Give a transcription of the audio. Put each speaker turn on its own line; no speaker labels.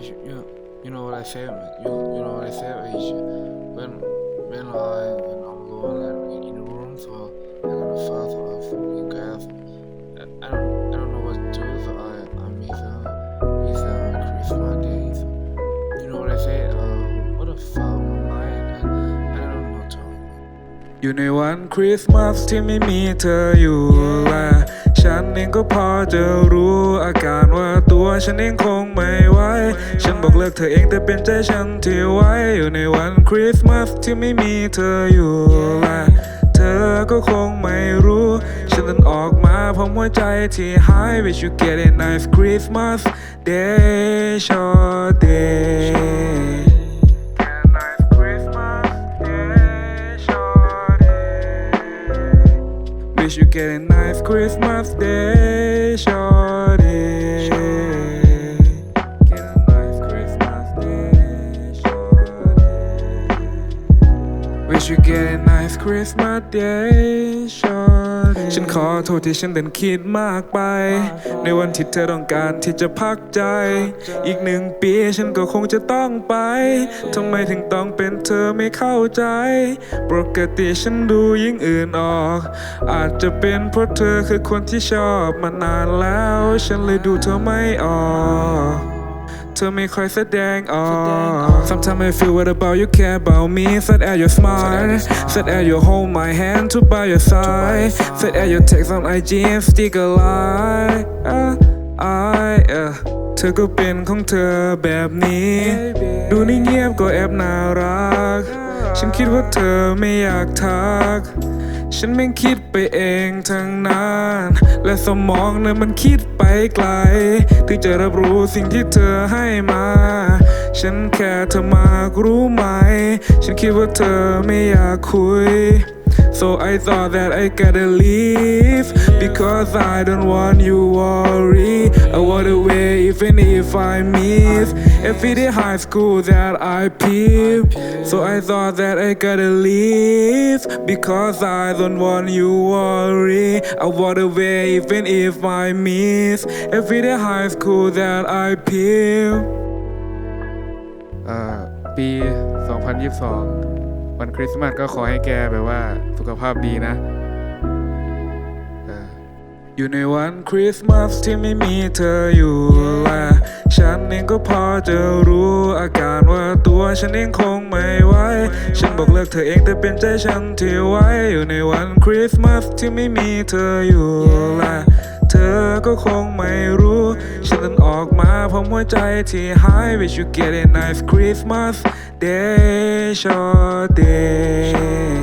you, you, you know what I say, man. You, you know what I say, is when, when I, when I'm alone and in a room, so I'm gonna fast or fucking gas. I don't, I don't know what to do, so I, I miss, uh, miss, uh, Christmas days. You know what I say, uh, what the fuck, my mind, I, I don't know, Tom.
อยู่ในวันคริสต์มาสที่ไม่มี เองก็พอจะรู้อาการว่าตัวฉันเองคงไม่ไหวฉันบอกเลิกเธอเองแต่เป็นใจฉันที่ไว้อยู่ในวันคริสต์มาสที่ไม่มีเธออยู่และเธอก็คงไม่รู้ ฉันเดินออกมาพร้อมหัวใจที่หาย Wish you get a nice Christmas day short day Wish you get a nice Christmas day shorty Wish you get a nice Christmas day shorty ฉันขอโทษที่ฉันเดินคิดมากไป ในวันที่เธอต้องการที่จะพักใจ อีกหนึ่งปีฉันก็คงจะต้องไปทำไมถึงต้องเป็นเธอไม่เข้าใจ ปกติฉันดูยิ่งอื่นออก อาจจะเป็นเพราะเธอคือคนที่ชอบมานานแล้ว ฉันเลยดูเธอไม่ออก เธอไม่ค่อยแสดงออก Sometimes I feel what about you care about me Said at your smile Said at your hold my hand to by your side Said at your text on IG and stick a lie I เธอก็เป็นของเธอแบบนี้ ดูนิ่งเงียบก็แอบน่ารัก ฉันคิดว่าเธอไม่อยากทัก ฉันไม่คิดไปเองทั้งนั้น และสมองนั้นมันคิดไปไกล ถึงจะรับรู้สิ่งที่เธอให้มา ฉันแค่เธอมากรู้ไหม ฉันคิดว่าเธอไม่อยากคุย So I thought that I gotta leave because I don't want you worry. I want away even if I miss every day high school that I peep. So I thought that I gotta leave because I don't want you worry. I want away even if I miss every day high school that I peep. Uh, ปี 2022 วันคริสต์มาสก็ขอให้แกแบบว่าสุขภาพดีนะอออยู่ในวันคริสต์มาสที่ไม่มีเธออยู่และฉันเองก็พอจะรู้อาการว่าตัวฉันเองคงไม่ไหวฉันบอกเลิกเธอเองแต่เป็นใจฉันที่ไว้อยู่ในวันคริสต์มาสที่ไม่มีเธออยู่และ เธอก็คงไม่รู้ ฉันเดินออกมาพร้อมหัวใจที่หาย Wish you get a nice Christmas day short day